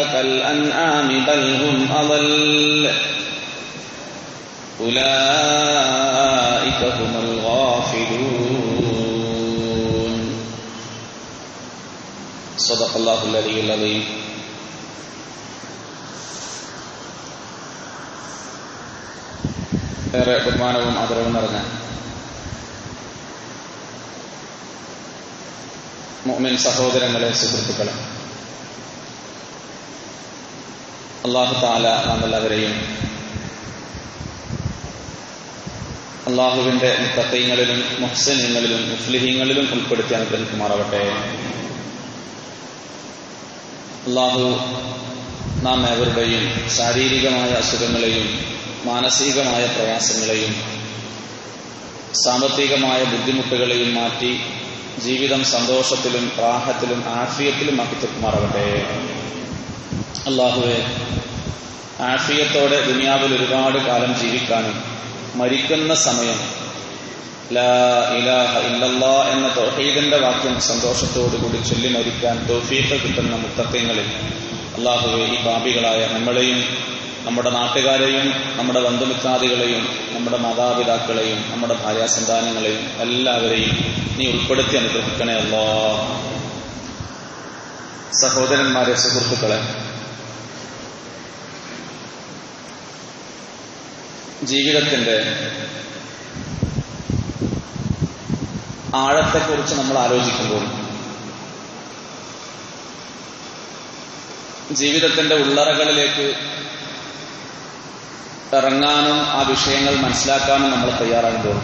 كالأنعام بل هم أضل أولئك هم الغافلون صدق الله الذي العظيم ഏറെ ബഹുമാനവും ആദരവും നിറഞ്ഞ മുഅ്മിൻ സഹോദരങ്ങളെ സുഹൃത്തുക്കളെ അള്ളാഹു താല നാം അള്ളാഹുവിന്റെ മുത്തത്തീങ്ങളിലും മുഹ്സനങ്ങളിലും മുസ്ലിഹീങ്ങളിലും ഉൾപ്പെടുത്തി അനുഗ്രഹിക്കുമാറാവട്ടെ. അള്ളാഹു നാം ഏവരുടെയും ശാരീരികമായ അസുഖങ്ങളെയും മാനസികമായ പ്രയാസങ്ങളെയും സാമ്പത്തികമായ ബുദ്ധിമുട്ടുകളെയും മാറ്റി ജീവിതം സന്തോഷത്തിലും പ്രാഹത്തിലും ആഫിയത്തിലും ആക്കി തീർക്കുമാറാവട്ടെ. അള്ളാഹുവെ ആഫിയത്തോടെ ദുനിയാവിൽ ഒരുപാട് കാലം ജീവിക്കാനും മരിക്കുന്ന സമയം എന്ന തൗഹീദിന്റെ വാക്യം സന്തോഷത്തോടുകൂടി ചൊല്ലി മരിക്കാൻ തൗഫീഖ് കിട്ടുന്ന മുത്തത്വങ്ങളിൽ അള്ളാഹുവെ ഈ പാപികളായ നമ്മളെയും നമ്മുടെ നാട്ടുകാരെയും നമ്മുടെ ബന്ധുമിത്രാദികളെയും നമ്മുടെ മാതാപിതാക്കളെയും നമ്മുടെ ഭാര്യാസന്താനങ്ങളെയും എല്ലാവരെയും നീ ഉൾപ്പെടുത്തി അനുഗ്രഹിക്കണേ അല്ലോ സഹോദരന്മാരെ സുഹൃത്തുക്കളെ ജീവിതത്തിന്റെ ആഴത്തെക്കുറിച്ച് നമ്മൾ ആലോചിക്കുമ്പോൾ ജീവിതത്തിന്റെ ഉള്ളറകളിലേക്ക് ഇറങ്ങാനും ആ വിഷയങ്ങൾ മനസ്സിലാക്കാനും നമ്മൾ തയ്യാറാകുമ്പോൾ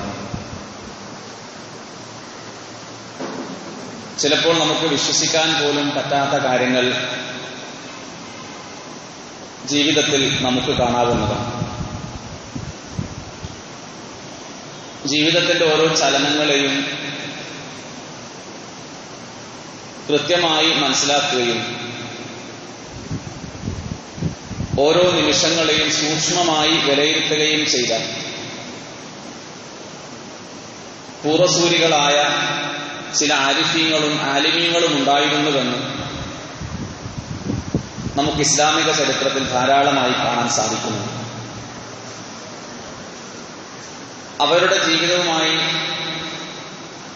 ചിലപ്പോൾ നമുക്ക് വിശ്വസിക്കാൻ പോലും പറ്റാത്ത കാര്യങ്ങൾ ജീവിതത്തിൽ നമുക്ക് കാണാവുന്നതാണ്. ജീവിതത്തിന്റെ ഓരോ ചലനങ്ങളെയും കൃത്യമായി മനസ്സിലാക്കുകയും ഓരോ നിമിഷങ്ങളെയും സൂക്ഷ്മമായി വിലയിരുത്തുകയും ചെയ്ത പൂർവസൂരികളായ ചില ആരിഫീങ്ങളും ആലിമീങ്ങളും ഉണ്ടായിരുന്നുവെന്ന് നമുക്ക് ഇസ്ലാമിക ചരിത്രത്തിൽ ധാരാളമായി കാണാൻ സാധിക്കുന്നു. അവരുടെ ജീവിതവുമായി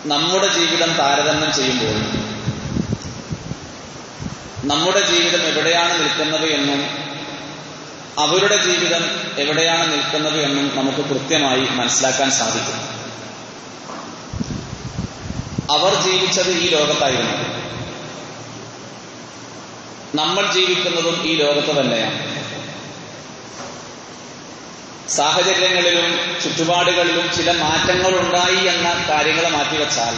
നമ്മുടെ ജീവിതം താരതമ്യം ചെയ്യുമ്പോൾ നമ്മുടെ ജീവിതം എവിടെയാണ് നിൽക്കുന്നത് എന്നും അവരുടെ ജീവിതം എവിടെയാണ് നിൽക്കുന്നത് എന്നും നമുക്ക് കൃത്യമായി മനസ്സിലാക്കാൻ സാധിക്കും. അവർ ജീവിച്ചത് ഈ ലോകത്തായിരുന്നു. നമ്മൾ ജീവിക്കുന്നതും ഈ ലോകത്ത് തന്നെയാണ്. സാഹചര്യങ്ങളിലും ചുറ്റുപാടുകളിലും ചില മാറ്റങ്ങൾ ഉണ്ടായി എന്ന കാര്യങ്ങൾ മാറ്റിവെച്ചാൽ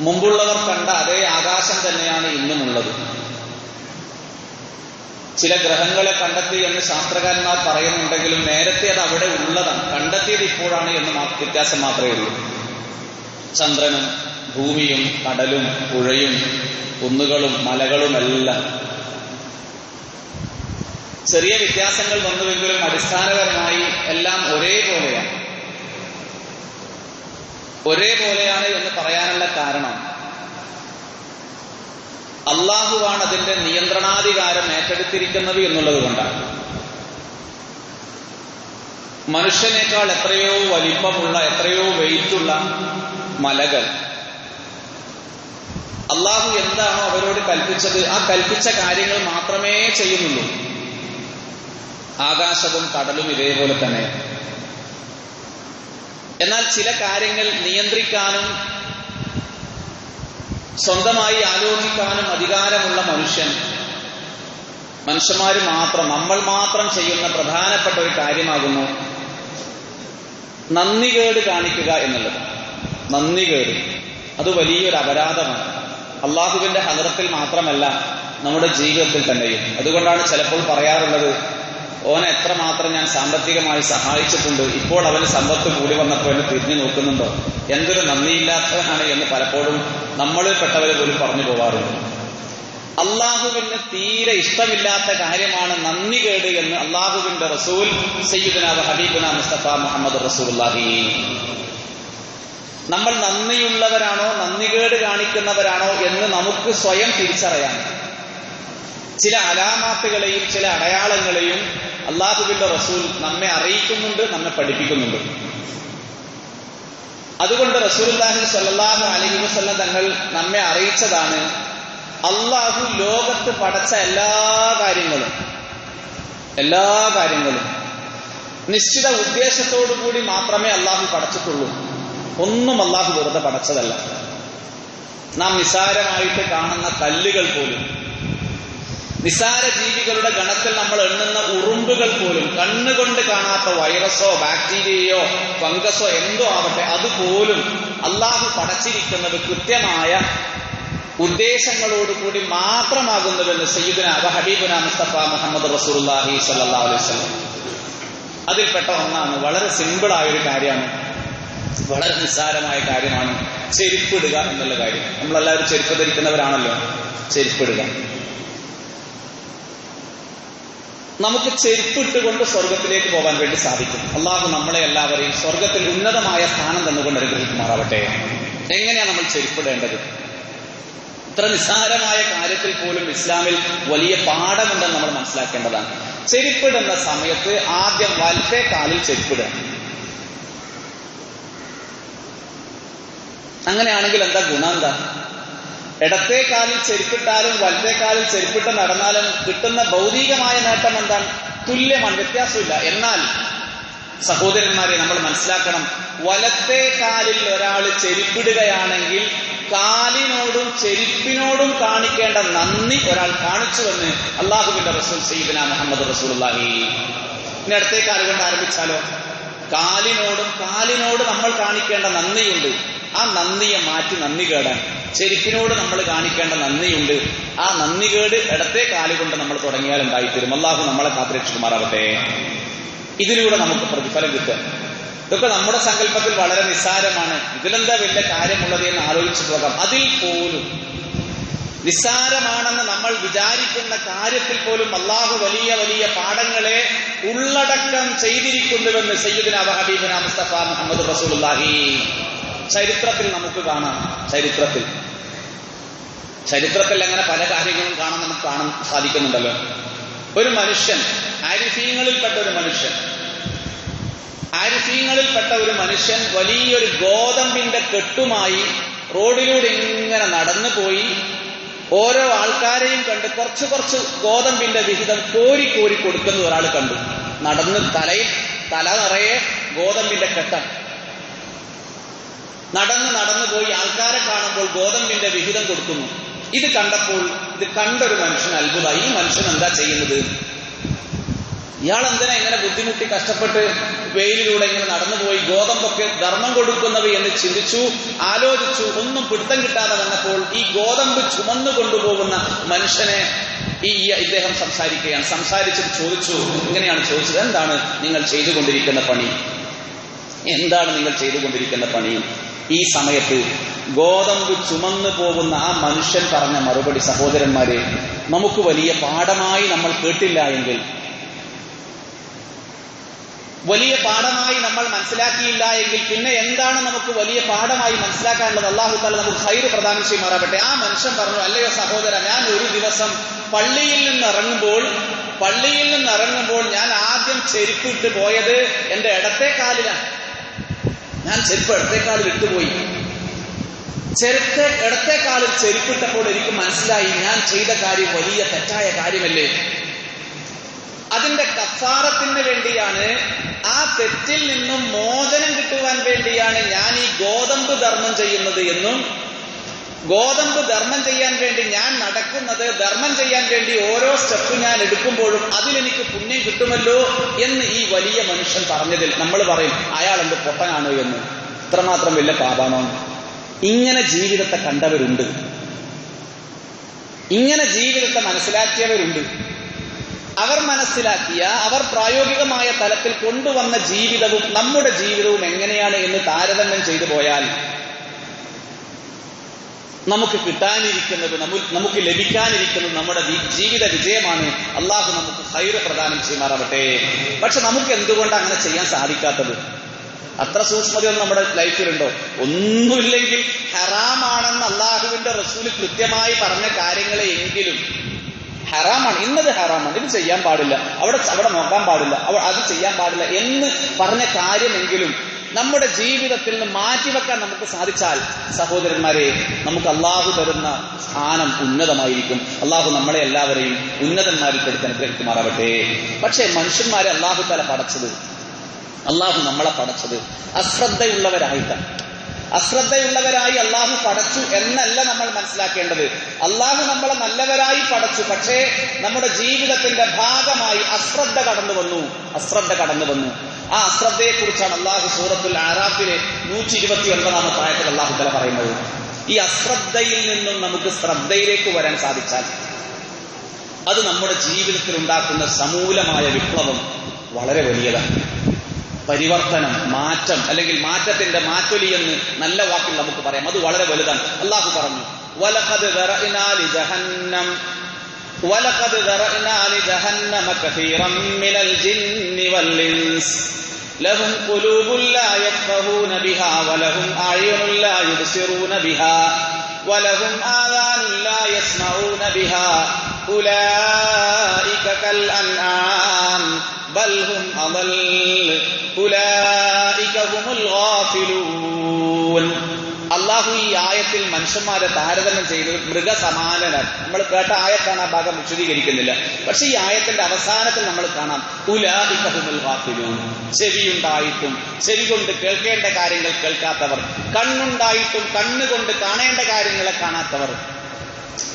മുമ്പുള്ളവർ കണ്ട അതേ ആകാശം തന്നെയാണ് ഇന്നുമുള്ളത്. ചില ഗ്രഹങ്ങളെ കണ്ടെത്തി എന്ന് ശാസ്ത്രകാരന്മാർ പറയുന്നുണ്ടെങ്കിലും നേരത്തെ അത് അവിടെ ഉള്ളതാണ്. കണ്ടെത്തിയത് ഇപ്പോഴാണ് എന്ന് വ്യത്യാസം മാത്രമേ ഉള്ളൂ. ചന്ദ്രനും ഭൂമിയും കടലും പുഴയും കുന്നുകളും മലകളുമെല്ലാം ചെറിയ വ്യത്യാസങ്ങൾ വന്നുവെങ്കിലും അടിസ്ഥാനപരമായി എല്ലാം ഒരേപോലെയാണ്. ഒരേപോലെയാണ് എന്ന് പറയാനുള്ള കാരണം അള്ളാഹുവാണ് അതിന്റെ നിയന്ത്രണാധികാരം ഏറ്റെടുത്തിരിക്കുന്നത് എന്നുള്ളത് കൊണ്ടാണ്. മനുഷ്യനേക്കാൾ എത്രയോ വലിപ്പമുള്ള എത്രയോ വെയിറ്റുള്ള മലകൾ. അള്ളാഹു എന്താണോ അവരോട് കൽപ്പിച്ചത് ആ കൽപ്പിച്ച കാര്യങ്ങൾ മാത്രമേ ചെയ്യുന്നുള്ളൂ. ആകാശവും കടലും ഇതേപോലെ തന്നെ. എന്നാൽ ചില കാര്യങ്ങൾ നിയന്ത്രിക്കാനും സ്വന്തമായി ആലോചിക്കാനും അധികാരമുള്ള മനുഷ്യൻ മനുഷ്യന്മാർ മാത്രം നമ്മൾ മാത്രം ചെയ്യുന്ന പ്രധാനപ്പെട്ട ഒരു കാര്യമാകുന്നു നന്ദികേട് കാണിക്കുക എന്നുള്ളത്. നന്ദികേട്. അത് വലിയൊരു അപരാധമാണ്. അള്ളാഹുവിന്റെ ഹദറത്തിൽ മാത്രമല്ല നമ്മുടെ ജീവിതത്തിൽ തന്നെയും. അതുകൊണ്ടാണ് ചിലപ്പോൾ പറയാറുള്ളത് ഓനെ എത്രമാത്രം ഞാൻ സാമ്പത്തികമായി സഹായിച്ചിട്ടുണ്ട് ഇപ്പോൾ അവന് സമ്പത്ത് കൂടി വന്നപ്പോൾ എന്നെ തിരിഞ്ഞു നോക്കുന്നുണ്ടോ? എന്തൊരു നന്ദിയില്ലാത്തവനാണ് എന്ന് പലപ്പോഴും നമ്മളിൽ പെട്ടവരെ പോലും പറഞ്ഞു പോവാറുണ്ട്. അള്ളാഹുവിന് തീരെ ഇഷ്ടമില്ലാത്ത കാര്യമാണ് നന്ദി കേട് എന്ന് അള്ളാഹുവിന്റെ റസൂൽ സയ്യിദ്നാഥ് ഹബീബുന മുസ്തഫ മുഹമ്മദ് റസൂലുള്ളാഹി. നമ്മൾ നന്ദിയുള്ളവരാണോ നന്ദികേട് കാണിക്കുന്നവരാണോ എന്ന് നമുക്ക് സ്വയം തിരിച്ചറിയാം ചില അലാമാത്തുകളെയും ചില അടയാളങ്ങളെയും അള്ളാഹുവിന്റെ റസൂൽ നമ്മെ അറിയിക്കുന്നുണ്ട് നമ്മെ പഠിപ്പിക്കുന്നുണ്ട്. അതുകൊണ്ട് റസൂൽഹി സല്ലാഹു അലഹി വസ്ലം തങ്ങൾ നമ്മെ അറിയിച്ചതാണ് അള്ളാഹു ലോകത്ത് പടച്ച എല്ലാ കാര്യങ്ങളും എല്ലാ കാര്യങ്ങളും നിശ്ചിത ഉദ്ദേശത്തോടു കൂടി മാത്രമേ അള്ളാഹു പടച്ചിട്ടുള്ളൂ. ഒന്നും അള്ളാഹു വെറുതെ പടച്ചതല്ല. നാം നിസാരമായിട്ട് കാണുന്ന കല്ലുകൾ പോലും നിസാര ജീവികളുടെ ഗണത്തിൽ നമ്മൾ എണ്ണുന്ന ഉറുമ്പുകൾ പോലും കണ്ണുകൊണ്ട് കാണാത്ത വൈറസോ ബാക്ടീരിയയോ ഫംഗസോ എന്തോ ആവട്ടെ അതുപോലും അള്ളാഹു പടച്ചിരിക്കുന്നത് കൃത്യമായ ഉദ്ദേശങ്ങളോടുകൂടി മാത്രമാകുന്നുവെന്ന് സയ്യിദുന അബ ഹബീബുന മുസ്തഫ മുഹമ്മദ് റസൂലുള്ളാഹി സല്ലാ അലൈഹി വസല്ലം. അതിൽപ്പെട്ട ഒന്നാണ് വളരെ സിമ്പിളായ ഒരു കാര്യമാണ്. വളരെ നിസ്സാരമായ കാര്യമാണ് ചെരുപ്പിടുക എന്നുള്ള കാര്യം. നമ്മളെല്ലാവരും ചെരുപ്പ് ധരിക്കുന്നവരാണല്ലോ. ചെരുപ്പിടുക. നമുക്ക് ചെരുപ്പിട്ടുകൊണ്ട് സ്വർഗത്തിലേക്ക് പോകാൻ വേണ്ടി സാധിക്കും. അള്ളാഹു നമ്മളെ എല്ലാവരെയും സ്വർഗത്തിൽ ഉന്നതമായ സ്ഥാനം തന്നുകൊണ്ട് അനുഗ്രഹിക്കുമാറാവട്ടെ. എങ്ങനെയാണ് നമ്മൾ ചെരുപ്പിടേണ്ടത്? ഇത്ര നിസ്സാരമായ കാര്യത്തിൽ പോലും ഇസ്ലാമിൽ വലിയ പാഠമുണ്ടെന്ന് നമ്മൾ മനസ്സിലാക്കേണ്ടതാണ്. ചെരുപ്പിടുന്ന സമയത്ത് ആദ്യം വലത്തെ കാലിൽ ചെരുപ്പിടുക. അങ്ങനെയാണെങ്കിൽ എന്താ ഗുണം എന്താ? ഇടത്തെ കാലിൽ ചെരുപ്പിട്ടാലും വലത്തെ കാലിൽ ചെരുപ്പിട്ട് നടന്നാലും കിട്ടുന്ന ഭൗതികമായ നേട്ടം എന്താണ്? തുല്യമാണ് വ്യത്യാസമില്ല. എന്നാൽ സഹോദരന്മാരെ നമ്മൾ മനസ്സിലാക്കണം. വലത്തെ കാലിൽ ഒരാൾ ചെരുപ്പിടുകയാണെങ്കിൽ കാലിനോടും ചെരുപ്പിനോടും കാണിക്കേണ്ട നന്ദി ഒരാൾ കാണിച്ചുവെന്ന് അള്ളാഹുവിന്റെ റസൂൽ സയ്യിദന മുഹമ്മദ് റസൂലുള്ളാഹി. ഇനി അടുത്തേ കാൽ കൊണ്ട് ആരംഭിച്ചാലോ? കാലിനോടും കാലിനോട് നമ്മൾ കാണിക്കേണ്ട നന്ദിയുണ്ട്. ആ നന്ദിയെ മാറ്റി നന്ദി കേടാൻ. ചെരുപ്പിനോട് നമ്മൾ കാണിക്കേണ്ട നന്ദിയുണ്ട്. ആ നന്ദി കേട് ഇടത്തെ കാലുകൊണ്ട് നമ്മൾ തുടങ്ങിയാൽ ഉണ്ടായിത്തരും അള്ളാഹു നമ്മളെ കാത്തിരക്ഷിക്കുമാറാവട്ടെ ഇതിലൂടെ നമുക്ക് പ്രതിഫലം കിട്ടുക. ഇതൊക്കെ നമ്മുടെ സങ്കല്പത്തിൽ വളരെ നിസ്സാരമാണ്. ഇതിലെന്താ വലിയ കാര്യമുള്ളത് എന്ന് ആലോചിച്ചു പോകാം. അതിൽ പോലും നിസ്സാരമാണെന്ന് നമ്മൾ വിചാരിക്കുന്ന കാര്യത്തിൽ പോലും അള്ളാഹു വലിയ വലിയ പാഠങ്ങളെ ഉള്ളടക്കം ചെയ്തിരിക്കുന്നുവെന്ന് സയ്യിദിന ഹബീബിന മുസ്തഫ മുഹമ്മദ് റസൂലുള്ളാഹി ചരിത്രത്തിൽ നമുക്ക് കാണാം. ചരിത്രത്തിൽ. ചരിത്രത്തിൽ അങ്ങനെ പല കാര്യങ്ങളും കാണാൻ നമുക്ക് കാണാൻ സാധിക്കുന്നുണ്ടല്ലോ. ഒരു മനുഷ്യൻ ആരിഫീങ്ങളിൽപ്പെട്ട ഒരു മനുഷ്യൻ. ആരിഫീങ്ങളിൽപ്പെട്ട ഒരു മനുഷ്യൻ വലിയൊരു ഗോതമ്പിന്റെ കെട്ടുമായി റോഡിലൂടെ ഇങ്ങനെ നടന്നു പോയി ഓരോ ആൾക്കാരെയും കണ്ട് കുറച്ച് കുറച്ച് ഗോതമ്പിന്റെ വിഹിതം കോരി കോരി കൊടുക്കുന്ന ഒരാൾ കണ്ടു. നടന്ന് തലയിൽ തല നിറയെ ഗോതമ്പിന്റെ കെട്ടാണ് നടന്ന് നടന്നു പോയി ആൾക്കാരെ കാണുമ്പോൾ ഗോതമ്പിന്റെ വിഹിതം കൊടുക്കുന്നു. ഇത് കണ്ടപ്പോൾ ഇത് കണ്ടൊരു മനുഷ്യൻ അത്ഭുതമായി. ഈ മനുഷ്യൻ എന്താ ചെയ്യുന്നത്? ഇയാൾ എന്തിനാ ഇങ്ങനെ ബുദ്ധിമുട്ടി കഷ്ടപ്പെട്ട് വെയിലിലൂടെ ഇങ്ങനെ നടന്നുപോയി ഗോതമ്പൊക്കെ ധർമ്മം കൊടുക്കുന്നത് എന്ന് ചിന്തിച്ചു ആലോചിച്ചു ഒന്നും പിടുത്തം കിട്ടാതെ വന്നപ്പോൾ ഈ ഗോതമ്പ് ചുമന്നു കൊണ്ടുപോകുന്ന മനുഷ്യനെ ഈ ഇദ്ദേഹം സംസാരിക്കുകയാണ്. സംസാരിച്ചിട്ട് ചോദിച്ചു ഇങ്ങനെയാണ് ചോദിച്ചത്. എന്താണ് നിങ്ങൾ ചെയ്തുകൊണ്ടിരിക്കുന്ന പണി? എന്താണ് നിങ്ങൾ ചെയ്തുകൊണ്ടിരിക്കുന്ന പണി? ഈ സമയത്ത് ഗോതമ്പ് ചുമന്നു പോകുന്ന ആ മനുഷ്യൻ പറഞ്ഞ മറുപടി സഹോദരന്മാരെ നമുക്ക് വലിയ പാഠമായി നമ്മൾ കേട്ടില്ല എങ്കിൽ വലിയ പാഠമായി നമ്മൾ മനസ്സിലാക്കിയില്ല എങ്കിൽ പിന്നെ എന്താണ് നമുക്ക് വലിയ പാഠമായി മനസ്സിലാക്കാനുള്ളത്? അള്ളാഹു താല നമുക്ക് ഹൈര് പ്രദാനം ചെയ്യുമാറാവട്ടെ ആ മനുഷ്യൻ പറഞ്ഞു അല്ലയോ സഹോദര ഞാൻ ഒരു ദിവസം പള്ളിയിൽ നിന്ന് ഇറങ്ങുമ്പോൾ പള്ളിയിൽ നിന്ന് ഇറങ്ങുമ്പോൾ ഞാൻ ആദ്യം ചെരുപ്പിട്ട് പോയത് എന്റെ ഇടത്തെ കാലിലാണ്. ഞാൻ ചെരുപ്പ് ഇടത്തെ കാലിൽ ഇട്ടുപോയി. ചെരുത്തെ ഇടത്തെ കാലിൽ ചെരുപ്പിട്ടപ്പോൾ എനിക്ക് മനസ്സിലായി ഞാൻ ചെയ്ത കാര്യം വലിയ തെറ്റായ കാര്യമല്ലേ? അതിന്റെ കഫാറത്തിന് വേണ്ടിയാണ് ആ തെറ്റിൽ നിന്നും മോചനം കിട്ടുവാൻ വേണ്ടിയാണ് ഞാൻ ഈ ഗോതമ്പ് ധർമ്മം ചെയ്യുന്നത് എന്നും ഗോതമ്പ് ധർമ്മം ചെയ്യാൻ വേണ്ടി ഞാൻ നടക്കുന്നത് ധർമ്മം ചെയ്യാൻ വേണ്ടി ഓരോ സ്റ്റെപ്പ് ഞാൻ എടുക്കുമ്പോഴും അതിലെനിക്ക് പുണ്യം കിട്ടുമല്ലോ എന്ന് ഈ വലിയ മനുഷ്യൻ പറഞ്ഞതിൽ നമ്മൾ പറയും അയാൾ എന്ത് പൊട്ടനാണ് എന്ന്? ഇത്രമാത്രം വലിയ പാപാണോ ഇങ്ങനെ ജീവിതത്തെ കണ്ടവരുണ്ട്. ഇങ്ങനെ ജീവിതത്തെ മനസ്സിലാക്കിയവരുണ്ട്. അവർ മനസ്സിലാക്കിയ അവർ പ്രായോഗികമായ തലത്തിൽ കൊണ്ടുവന്ന ജീവിതവും നമ്മുടെ ജീവിതവും എങ്ങനെയാണ് എന്ന് താരതമ്യം ചെയ്തു പോയാൽ നമുക്ക് കിട്ടാനിരിക്കുന്നത് നമു- നമുക്ക് ലഭിക്കാനിരിക്കുന്നത് നമ്മുടെ ജീവിത വിജയമാണ്. അള്ളാഹു നമുക്ക് ഹൈറ് പ്രദാനം ചെയ്യുമാറാവട്ടെ. പക്ഷെ നമുക്ക് എന്തുകൊണ്ട് അങ്ങനെ ചെയ്യാൻ സാധിക്കാത്തത്? അത്ര സൂക്ഷ്മതയൊന്നും നമ്മുടെ ലൈഫിലുണ്ടോ? ഒന്നുമില്ലെങ്കിൽ ഹറാമാണെന്ന് അള്ളാഹുവിന്റെ റസൂൽ കൃത്യമായി പറഞ്ഞ കാര്യങ്ങളെ എങ്കിലും ഹറാമാണ്. ഇന്നത് ഹറാമാണ്. ഇത് ചെയ്യാൻ പാടില്ല. അവിടെ അവിടെ നോക്കാൻ പാടില്ല. അത് ചെയ്യാൻ പാടില്ല എന്ന് പറഞ്ഞ കാര്യമെങ്കിലും നമ്മുടെ ജീവിതത്തിൽ നിന്ന് മാറ്റിവെക്കാൻ നമുക്ക് സാധിച്ചാൽ സഹോദരന്മാരെ നമുക്ക് അള്ളാഹു തരുന്ന സ്ഥാനം ഉന്നതമായിരിക്കും. അള്ളാഹു നമ്മളെ എല്ലാവരെയും ഉന്നതന്മാരിൽ പെടുത്തി അനുഗ്രഹിക്കുമാറാവട്ടെ. പക്ഷേ മനുഷ്യന്മാരെ അള്ളാഹു തല പടച്ചത് അള്ളാഹു നമ്മളെ പടച്ചത് അശ്രദ്ധയുള്ളവരായിട്ടാണ്. അശ്രദ്ധയുള്ളവരായി അള്ളാഹു പടച്ചു എന്നല്ല നമ്മൾ മനസ്സിലാക്കേണ്ടത്. അള്ളാഹു നമ്മളെ നല്ലവരായി പടച്ചു. പക്ഷേ നമ്മുടെ ജീവിതത്തിന്റെ ഭാഗമായി അശ്രദ്ധ കടന്നു വന്നു. അശ്രദ്ധ കടന്നു വന്നു. ആ അശ്രദ്ധയെ കുറിച്ചാണ് അള്ളാഹു സൂറത്തുൽ ആറാഫിലെ നൂറ്റി ഇരുപത്തി ഒൻപതാമത്തെ ആയത്തിൽ അള്ളാഹു തല പറയുന്നത്. ഈ അശ്രദ്ധയിൽ നിന്നും നമുക്ക് ശ്രദ്ധയിലേക്ക് വരാൻ സാധിച്ചാൽ അത് നമ്മുടെ ജീവിതത്തിൽ ഉണ്ടാക്കുന്ന സമൂലമായ വിപ്ലവം വളരെ വലിയതാണ്. പരിവർത്തനം മാറ്റം അല്ലെങ്കിൽ മാറ്റത്തിന്റെ മാറ്റൊലി എന്ന് നല്ല വാക്കിൽ നമുക്ക് പറയാം അത് വളരെ വലുതാണ് അള്ളാഹു പറഞ്ഞു വലഖദ് ദറഅനാ ലിജഹന്നം വലഖദ് ദറഅനാ ലിജഹന്നമ കസീറൻ മിനൽ ജിന്നി വൽ ഇൻസ് لهم قلوب لا يفقهون بها ولهم أعين لا يبصرون بها ولهم آذان لا يسمعون بها أولئك كالأنعام بل هم أضل أولئك هم الغافلون അള്ളാഹു ഈ ആയത്തിൽ മനുഷ്യന്മാരെ താരതമ്യം ചെയ്ത് മൃഗസമാനനാണ് നമ്മൾ കേട്ട ആയത്താണ് ആ ഭാഗം വിശദീകരിക്കുന്നില്ല പക്ഷെ ഈ ആയത്തിന്റെ അവസാനത്തിൽ നമ്മൾ കാണാം ഉലാഹിക്കഹുമുൽ ഗാഫിലൂൻ ചെവിയുണ്ടായിട്ടും ചെവി കൊണ്ട് കേൾക്കേണ്ട കാര്യങ്ങൾ കേൾക്കാത്തവർ കണ്ണുണ്ടായിട്ടും കണ്ണുകൊണ്ട് കാണേണ്ട കാര്യങ്ങളെ കാണാത്തവർ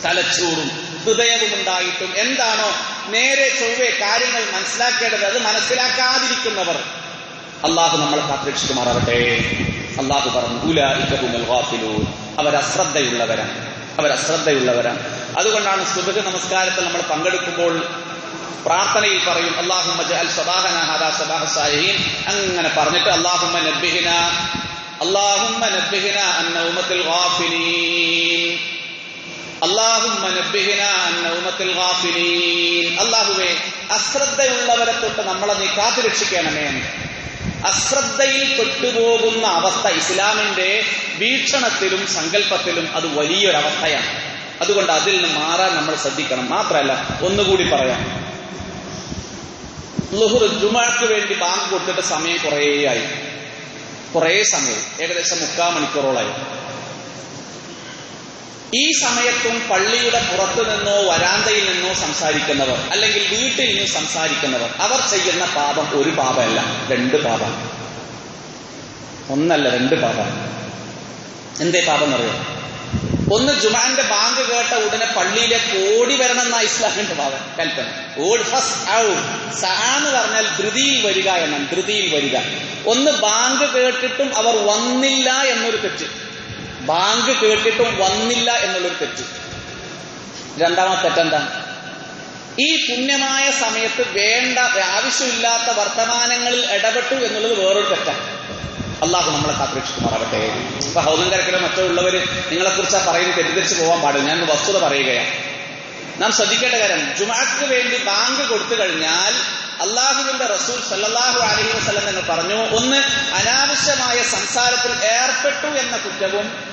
തലച്ചോറും ഹൃദയവും ഉണ്ടായിട്ടും എന്താണോ നേരെ ചൊവ്വെ കാര്യങ്ങൾ മനസ്സിലാക്കേണ്ടത് അത് മനസ്സിലാക്കാതിരിക്കുന്നവർ. അള്ളാഹു നമ്മളെ കാത്തുരക്ഷിക്കുമാറാവട്ടെ അള്ളാഹു പറഞ്ഞു അവരശ്രദ്ധയുള്ളവരാണ് അവരശ്രദ്ധയുള്ളവരാണ് അതുകൊണ്ടാണ് സുബഹ് നമസ്കാരത്തിൽ നമ്മൾ പങ്കെടുക്കുമ്പോൾ പ്രാർത്ഥനയിൽ പറയും അള്ളാഹുമ്മ അങ്ങനെ പറഞ്ഞിട്ട് അള്ളാഹുമ്മ അള്ളാഹുമ്മ നബ്ബിഹിന അൻ നൗമത്തിൽ അള്ളാഹുവേ അശ്രദ്ധയുള്ളവരെ തൊട്ട് നമ്മളെ നീ കാത്തു രക്ഷിക്കണമേ. അശ്രദ്ധയിൽ പെട്ടുപോകുന്ന അവസ്ഥ ഇസ്ലാമിന്റെ വീക്ഷണത്തിലും സങ്കല്പത്തിലും അത് വലിയൊരവസ്ഥയാണ്. അതുകൊണ്ട് അതിൽ നിന്ന് മാറാൻ നമ്മൾ ശ്രദ്ധിക്കണം. മാത്രമല്ല ഒന്നുകൂടി പറയാം. ലുഹുർ ജുമാക്ക് വേണ്ടി ബാങ്ക് കൊടുത്തിട്ട് സമയം കുറേയായി. കുറേ സമയം ഏകദേശം മുക്കാൽ മണിക്കൂറോളായി. ഈ സമയത്തും പള്ളിയുടെ പുറത്തു നിന്നോ വരാന്തയിൽ നിന്നോ സംസാരിക്കുന്നവർ അല്ലെങ്കിൽ വീട്ടിൽ നിന്ന് സംസാരിക്കുന്നവർ അവർ ചെയ്യുന്ന പാപം ഒരു പാപമല്ല രണ്ട് പാപം. ഒന്നല്ല രണ്ട് പാപം. എന്തേ പാപം എന്നറിയോ ഒന്ന് ജുമാന്റെ ബാങ്ക് കേട്ട ഉടനെ പള്ളിയിലേക്ക് ഓടി വരണം എന്ന ഇസ്ലാമിന്റെ പാപം കൽപ്പന. ഓട് ഫസ്റ്റ് ഔട്ട്. എന്ന് പറഞ്ഞാൽ ധൃതിയിൽ വരിക എന്നാണ് ധൃതിയിൽ വരിക. ഒന്ന് ബാങ്ക് കേട്ടിട്ടും അവർ വന്നില്ല എന്നൊരു തെറ്റ്. ബാങ്ക് കേട്ടിട്ടും വന്നില്ല എന്നുള്ളൊരു തെറ്റ്. രണ്ടാമത്തെ തെറ്റെന്താ ഈ പുണ്യമായ സമയത്ത് വേണ്ട ആവശ്യമില്ലാത്ത വർത്തമാനങ്ങളിൽ ഇടപെട്ടു എന്നുള്ളത് വേറൊരു തെറ്റാണ്. അള്ളാഹു നമ്മളെ കാത്തുരക്ഷിക്കുമാറാവട്ടെ ഇപ്പൊ ഹൗദം കരക്കിലോ മറ്റോ ഉള്ളവര് നിങ്ങളെ കുറിച്ച് പറയുന്നത് തെറ്റിദ്ധരിച്ച് പോകാൻ പാടില്ല. ഞാൻ വസ്തുത പറയുകയാണ്. നാം ശ്രദ്ധിക്കേണ്ട കാര്യം ജുമാക്ക് വേണ്ടി ബാങ്ക് കൊടുത്തു കഴിഞ്ഞാൽ അള്ളാഹുവിന്റെ റസൂൽ സല്ലാഹു അലഹി വസ്ലം എന്ന് പറഞ്ഞു ഒന്ന് അനാവശ്യമായ സംസാരത്തിൽ ഏർപ്പെട്ടു എന്ന കുറ്റവും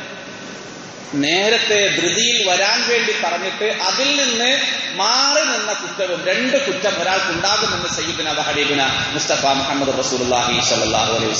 നേരത്തെ ധൃതിയിൽ വരാൻ വേണ്ടി പറഞ്ഞിട്ട് അതിൽ നിന്ന് മാറി നിന്ന കുറ്റവും രണ്ട് കുറ്റം ഒരാൾക്കുണ്ടാകുമെന്ന് സയ്യിദിന വഹബീബിന മുസ്തഫ മുഹമ്മദ് റസൂലുള്ളാഹി സ്വല്ലല്ലാഹു അലൈഹി